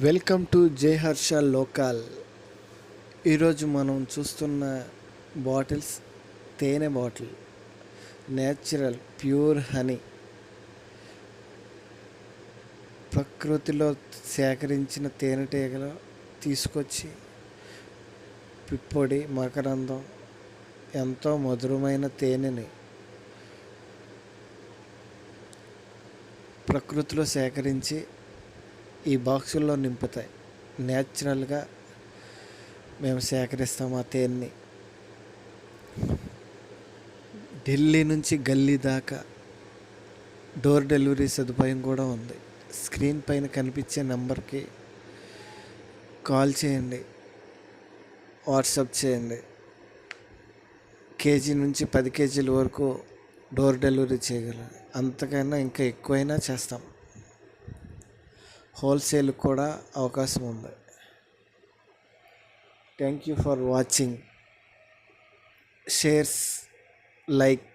Welcome to జై Harsha local. ఈరోజు మనం చూస్తున్న బాటిల్స్ తేనె బాటిల్. Natural pure honey. ప్రకృతిలో సేకరించిన తేనెటీగలు తీసుకొచ్చి పిప్పొడి మకరందం ఎంతో మధురమైన తేనెని ప్రకృతిలో సేకరించి ఈ బాక్సుల్లో నింపుతాయి. న్యాచురల్గా మేము సేకరిస్తాం ఆ తేనెని. ఢిల్లీ నుంచి గల్లీ దాకా డోర్ డెలివరీ సదుపాయం కూడా ఉంది. స్క్రీన్ పైన కనిపించే నెంబర్కి కాల్ చేయండి. వాట్సాప్ చేయండి. కేజీ నుంచి పది కేజీల వరకు డోర్ డెలివరీ చేయగలరు. అంతకైనా ఇంకా ఎక్కువైనా చేస్తాం. హోల్సేల్ కూడా అవకాశం ఉంది. Thank you for watching shares like